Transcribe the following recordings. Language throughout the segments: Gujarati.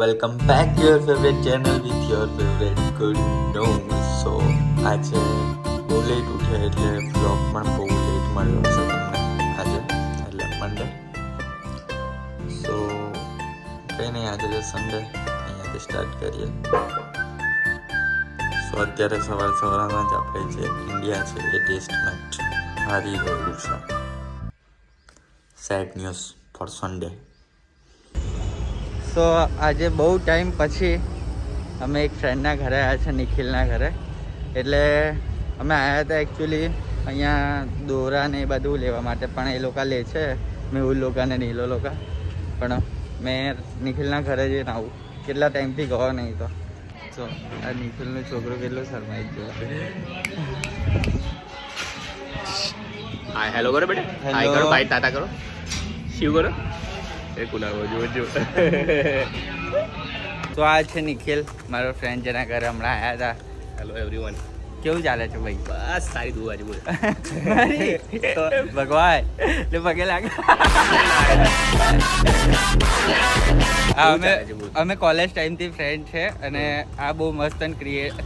Welcome back to your favourite channel with your favourite good news so આજે બહુ લેટ ઉઠ્યા એટલે બ્લોગ પણ બહુ લેટ મળ્યો છે તમને. આજે, એટલે મંડે સો કંઈ નહીં, આજે જે સન્ડે અહીંયાથી સ્ટાર્ટ કરીએ. સો અત્યારે સવાર સવારમાં જ આપણે જે ઇન્ડિયા છે, એ ટેસ્ટ મેચ હારી ગયું છે. Sad news for Sunday so આજે બહુ ટાઈમ પછી અમે એક ફ્રેન્ડના ઘરે આવ્યા છે નિખિલના ઘરે. એટલે અમે આવ્યા હતા એકચ્યુઅલી અહીંયા દોરા ને એ બધું લેવા માટે પણ એ લોકો લે છે. મેહુલ લોકો ને નીલો લોકો. પણ મેં નિખિલના ઘરે જઈને આવું. કેટલા ટાઈમથી ગયો નહીં તો. તો આ નિખિલનો છોકરો કેટલો શરમાઈ ગયો. હાય હેલો કરો બેટા. હાય કરો બાય ટાટા કરો. શિવ કરો? જો જો તો આ છે નિખિલ મારો ફ્રેન્ડ જેના ઘરે હમણાં આવ્યા હતા. હેલો એવરીવન કેવું ચાલે છે ભાઈ? બસ સારી દુઆ છે બોલ. ભગવાન એટલે પગે લાગે. અમે? અમે કોલેજ ટાઈમથી ફ્રેન્ડ છે અને આ બહુ મસ્ત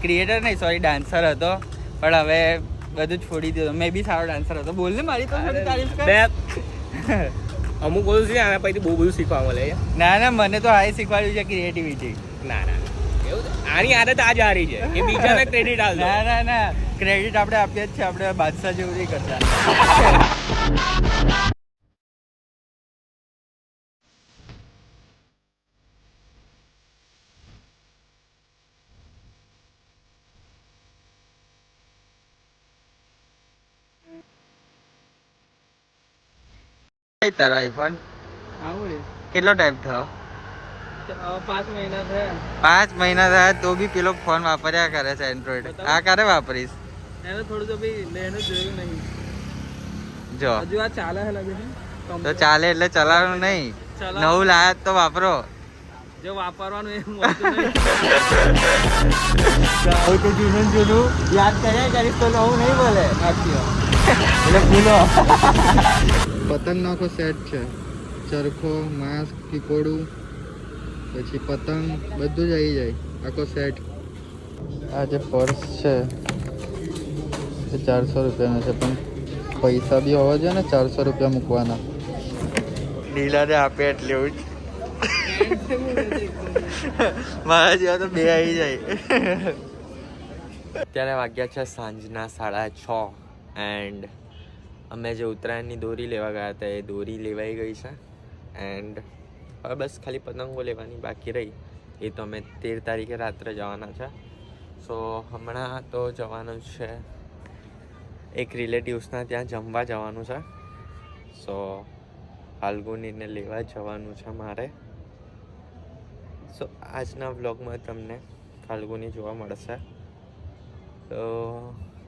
ક્રિએટર નહીં સોરી ડાન્સર હતો. પણ હવે બધું છોડી દીધું. મેં બી સારો ડાન્સર હતો. બોલ ને મારી તો તારીફ કર. અમુક બધું છે આના પછી બહુ બધું શીખવા મળે છે. ના ના મને તો આ શીખવાડ્યું છે ક્રિએટિવિટી ના ના આની આદત આજ હારી છે કે બીજાને ક્રેડિટ આલજો ના ના ના. ક્રેડિટ આપણે આપીએ જ છે આપણે બાદશાહ જેવું નહીં કરતા. કઈ તારો આઈફોન કેટલો ટાઈમ થયો? પાંચ મહિના થયા. તો બી પેલો ફોન વાપર્યા કરે છે એન્ડ્રોઈડ આ ક્યારે વાપરીશ? થોડું તો જોયું નહીં. જો. હજુ આ ચાલે તો ચાલે એટલે ચલાવવાનું નહીં. નવું લાયા તો વાપરો. જો વાપરવાનું એમ મળતું નહીં. જૂનું ને જૂનું. યાદ કર્યા કરીશ તો નવું નહીં બોલે. એટલે ભૂલો. પતંગ નાખો સેટ છે. ચરખો માસ્ક કીકોડું પછી પતંગ, બધું જ આવી જાય. આખો સેટ આ જે પર્સ છે, એ ચારસો રૂપિયાનો છે, પણ પૈસા બી હોવા જોઈએ ને ચારસો રૂપિયા મૂકવાના. ડીલરે આપે એટલે એવું જ. મારા જેવા તો બે આવી જાય. અત્યારે વાગ્યા છે સાંજના સાડા છ એન્ડ અમે જે ઉત્તરાયણની દોરી લેવા ગયા હતા એ દોરી લેવાઈ ગઈ છે. એન્ડ હવે બસ ખાલી પતંગો લેવાની બાકી રહી. એ તો અમે તેર તારીખે રાત્રે જવાના છે. સો હમણાં તો જવાનું છે. એક રિલેટિવ્સના ત્યાં જમવા જવાનું છે. સો ફાલ્ગુનીને લેવા જવાનું છે મારે. સો આજના વ્લોગમાં તમને ફાલ્ગુની જોવા મળશે. તો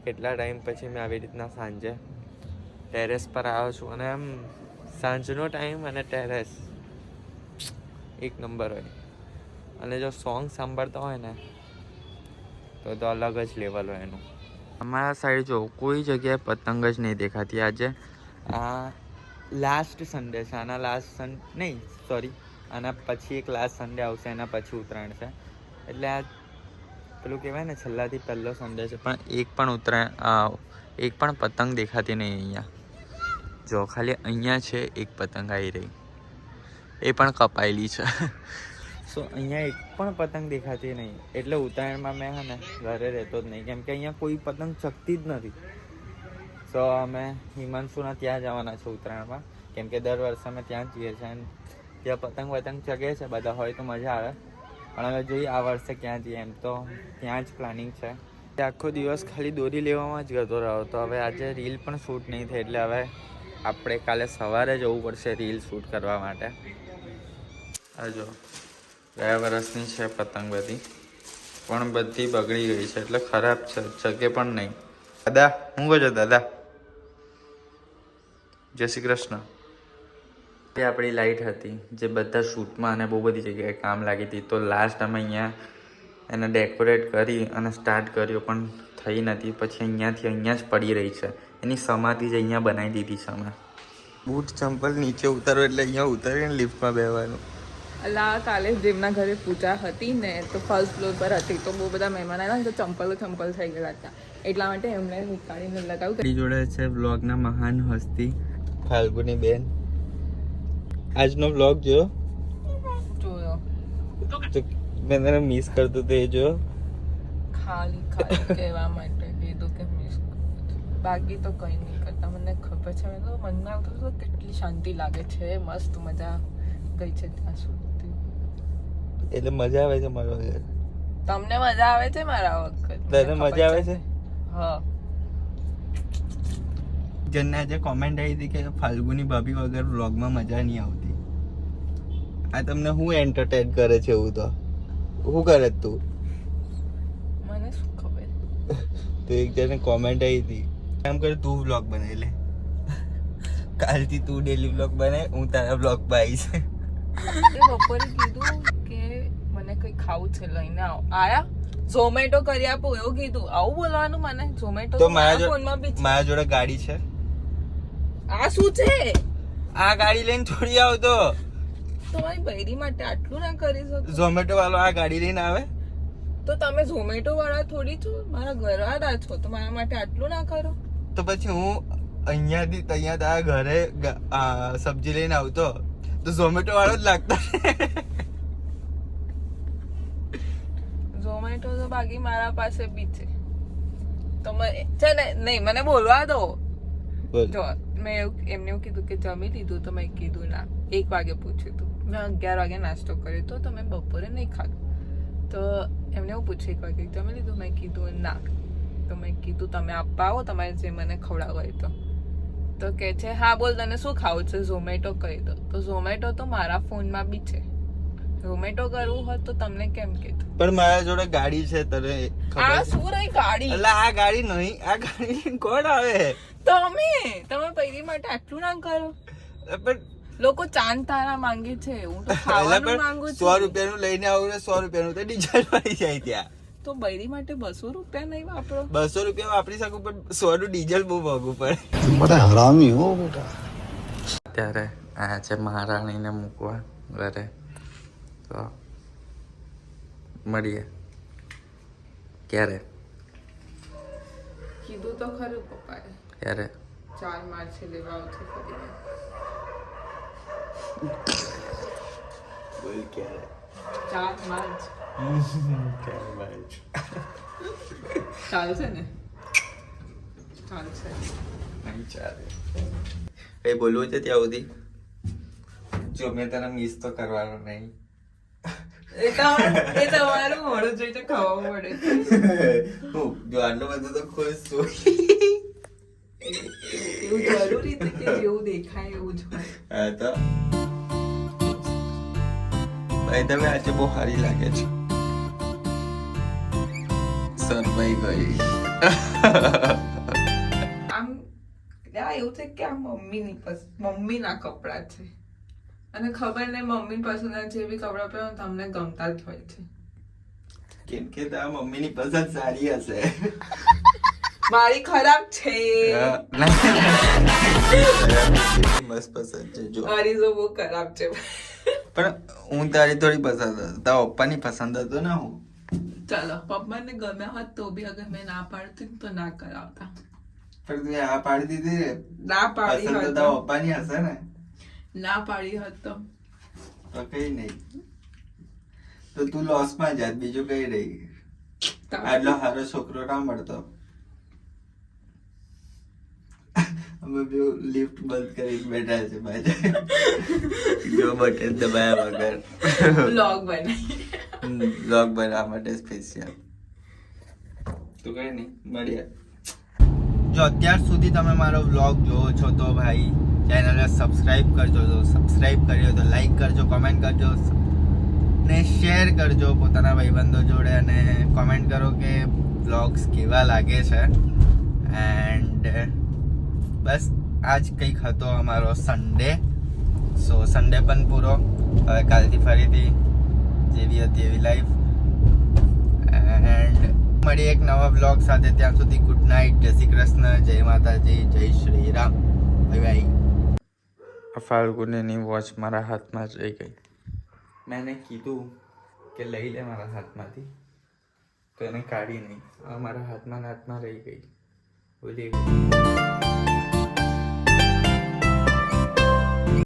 કેટલા ટાઈમ પછી મેં આવી રીતના સાંજે ટેરેસ પર આવ્યો છું અને આમ સાંજનો ટાઈમ અને ટેરેસ એક નંબર હોય. અને જો સોંગ સાંભળતા હોય ને, તો તો અલગ જ લેવલ હોય એનું. અમારા સાઈડ જો કોઈ જગ્યાએ પતંગ જ નહીં દેખાતી. આજે આ લાસ્ટ સન્ડે છે. આના લાસ્ટ સન નહીં સોરી આના પછી એક લાસ્ટ સન્ડે આવશે, એના પછી ઉત્તરાયણ છે. એટલે આ પેલું કહેવાય ને, છેલ્લાથી પહેલો સન્ડે છે. પણ એક પણ ઉત્તરાયણ એક પણ પતંગ દેખાતી નહીં અહીંયા. જો ખાલી અહીંયા છે, એક પતંગ આવી રહી. એ પણ કપાયેલી છે. સો અહીંયા એક પણ પતંગ દેખાતી નહીં. એટલે ઉત્તરાયણમાં મેં હે ને ઘરે રહેતો જ નહીં. કેમ કે અહીંયા કોઈ પતંગ ચકતી જ નથી. સો અમે હિમાંશુના ત્યાં જવાના છે ઉત્તરાયણમાં. કેમ કે દર વર્ષે અમે ત્યાં જઈએ છીએ અને ત્યાં પતંગ વતંગ ચગે છે, બધા હોય તો મજા આવે. પણ હવે જોઈએ આ વર્ષે ક્યાં જઈએ એમ તો ત્યાં જ પ્લાનિંગ છે. આખો દિવસ ખાલી દોરી લેવામાં જ ગતો રહ્યો. તો હવે આજે રીલ પણ શૂટ નહીં થઈ એટલે હવે આપણે કાલે સવારે જવું પડશે રીલ શૂટ કરવા માટે. આ જો, ગયા વર્ષની છે પતંગ બધી. પણ બધી બગડી ગઈ છે, એટલે ખરાબ છે ચગે પણ નહીં. દાદા, હું કહો છો, દાદા. જય શ્રી કૃષ્ણ. એ આપણી લાઈટ હતી, જે બધા શૂટમાં અને બહુ બધી જગ્યાએ કામ લાગી હતી. તો લાસ્ટ અમે અહીંયા એને ડેકોરેટ કરી અને સ્ટાર્ટ કર્યો પણ થઈ નથી. પછી અહીંયાથી અહીંયા જ પડી રહી છે. એની સમાધિ જ અહીંયા બનાવી દીધી છે અમે. બૂટ ચંપલ નીચે ઉતારો એટલે અહીંયા ઉતારીને લિફ્ટમાં બેવાનું અલા કાલે જેમના ઘરે પૂજા હતી ને તો ફર્સ્ટ ફ્લોર પર હતી. તો બહુ બધા મહેમાન આવ્યા તો ચંપલો ચંપલ થઈ ગયા હતા. એટલા માટે એમને નીકાળીને લગાવ્યું જોડે છે વ્લોગના મહાન હસ્તી. ફાલ્ગુની બેન. આજનો વ્લોગ જોયો? જોયો. તો મેં તને મિસ કરતો તો એ જોયો ખાલી ખાલી કહેવા માટે કીધું કે મિસ બાકી તો કંઈ નહીં કરતા મને ખબર છે મેં તો મનમાં આવતું તો કેટલી શાંતિ લાગે છે મસ્ત મજા ગઈ છે ત્યાં સુધી। એટલે મજા આવે છે મારા વગર તમને મજા આવે છે મારા વખત? તને મજા આવે છે. હા. જેને આજે કોમેન્ટ આવી હતી કે ફાલ્ગુની ભાભી વગર વ્લોગમાં મજા નહીં આવતી. આ તમને હું એન્ટરટેન કરે છે એવું તો? શું કરે તું. મને શું ખબર? તો એક જણે કોમેન્ટ આવી હતી. એમ કરે તું વ્લોગ બનાવી લે. કાલથી તું ડેલી વ્લોગ બનાય હું તારા વ્લોગ આવીશ. બપોરે કીધું કે મને કંઈ ખાવું છે લઈને આવો. આયા? ઝોમેટો કરી આપો એવું કીધું. આવું બોલવાનું મને? ઝોમેટો તો મારા ફોનમાં બી મારા જોડે ગાડી છે. આ શું છે? આ ગાડી લઈને થોડી આવતો. તમારી બૈરી માટે આટલું ના કરી શકો ઝોમેટો વાળો આ ગાડી લઈને આવે? તો તમે ઝોમેટો વાળા થોડી છો? મારા ઘરવાળા છો તો મારા માટે આટલું ના કરો. તો પછી હું અહીંયાથી ત્યાં તારા ઘરે સબ્જી લઈને આવતો તો? ઝોમેટો વાળો જ લાગતો. ઝોમેટો તો બાકી મારા પાસે બી છે. તમે છે ને નહીં મને બોલવા દો. બોલ. જો મેં એવું એમને એવું કીધું કે જમી લીધું તો મેં કીધું ના. એક વાગે પૂછ્યું હતું મેં અગિયાર વાગે નાસ્તો કર્યો તો તો મેં બપોરે નહીં ખાધું. તો એમને એવું પૂછ્યું એક વાગે જમી લીધું? મેં કીધું ના. તો મેં કીધું, તમે આપવા આવો, તમારે જે મને ખવડાવો હોય તો. તો કે છે, હા, બોલ તને શું ખાવું છે? ઝોમેટો કહી દો. તો ઝોમેટો તો મારા ફોનમાં બી છે. ઝોમેટો કરવું હોત તો તમને કેમ કીધું? પણ મારા જોડે ગાડી છે તને આ શું રહી ગાડી? એટલે આ ગાડી નહીં આ ગાડી કોણ આવે? તમે? તમે પૈરી માટે આટલું ના કરો? પણ લોકો ચાંદ તારા માંગે છે હું તો ખાવાનું માંગુ છું. 100 રૂપિયાનું લઈને આવું ને 100 રૂપિયાનું તો ડીઝલ પડી જાય ત્યાં. તો બૈરી માટે બસો રૂપિયા નહીં વાપરો. બસો રૂપિયા વાપરી શકું પણ સો નું ડીઝલ બહુ મોંઘું પડે. બધા હરામી હો બેટા. અત્યારે આ છે મહારાણીને મૂકવા ઘરે. તો મળીએ. ક્યારે? કીધું તો ખરું પપ્પાએ. ક્યારે? ચાર માર્ચે લેવા આવશે ફરીને. બોલ ક્યારે? ચાર માર્ચ. ચાલશે ને? ચાલશે. કઈ બોલવું છે ત્યાં સુધી? જો મેં તને મિસ તો કરવાનો નહીં. તમે આજે બહુ સારી લાગે છે. સરભાઈ ગઈ. આમ એવું છે કે આ મમ્મીની મમ્મી મમ્મીના કપડા છે. અને ખબર નહીં મમ્મી પસંદના જે બી કપડાં પહેરો તમને ગમતા જ હોય છે. કેમ કે તારા મમ્મીની પસંદ સારી હશે. મારી ખરાબ છે. મસ્ત પસંદ છે જો. મારી તો બહુ ખરાબ છે. પણ હું તારી થોડી પસંદ હતો તારા પપ્પાની પસંદ હતો ને હું? ચાલો પપ્પાને ગમ્યા હોત તો બી અગર મેં ના પાડતી તો ના કરાવતા. પણ તું આ પાડી દીધી ના? પાડી તો. તારા પપ્પાની હશે ને? ના પાડી હોત તો. તો કઈ નહીં. તો તું લોસમાં જાત બીજું કઈ નહીં. આટલો સારો છોકરો ના મળતો. અમે બે લિફ્ટ બંધ કરીને બેઠા છે બાજુ. જો બટન દબાયા વગર. બ્લોગ બનાવી. બ્લોગ બનાવવા માટે સ્પેશિયલ તો કઈ નહીં મળીએ. જો અત્યાર સુધી તમે મારો વ્લોગ જોવો છો તો ભાઈ ચેનલને સબસ્ક્રાઇબ કરજો તો સબસ્ક્રાઇબ કર્યો તો લાઈક કરજો કોમેન્ટ કરજો, ને શેર કરજો પોતાના ભાઈબંધો જોડે અને કોમેન્ટ કરો કે વ્લોગ્સ કેવા લાગે છે. એન્ડ બસ, આજ કંઈક હતો અમારો સન્ડે સો સન્ડે પણ પૂરો. હવે કાલથી ફરીથી જેવી હતી એવી લાઈફ એન્ડ મળી એક નવા બ્લોગ સાથે ત્યાં સુધી ગુડ નાઇટ જય શ્રી કૃષ્ણ જય માતાજી જય શ્રી રામ. બાય બાય ફાલ્ગુનીની વોચ મારા હાથમાં જ રહી ગઈ. મેં એને કીધું કે લઈ લે મારા હાથમાંથી. તો એને કાઢી નહીં. મારા હાથમાં હાથમાં રહી ગઈ. બોલી ગઈ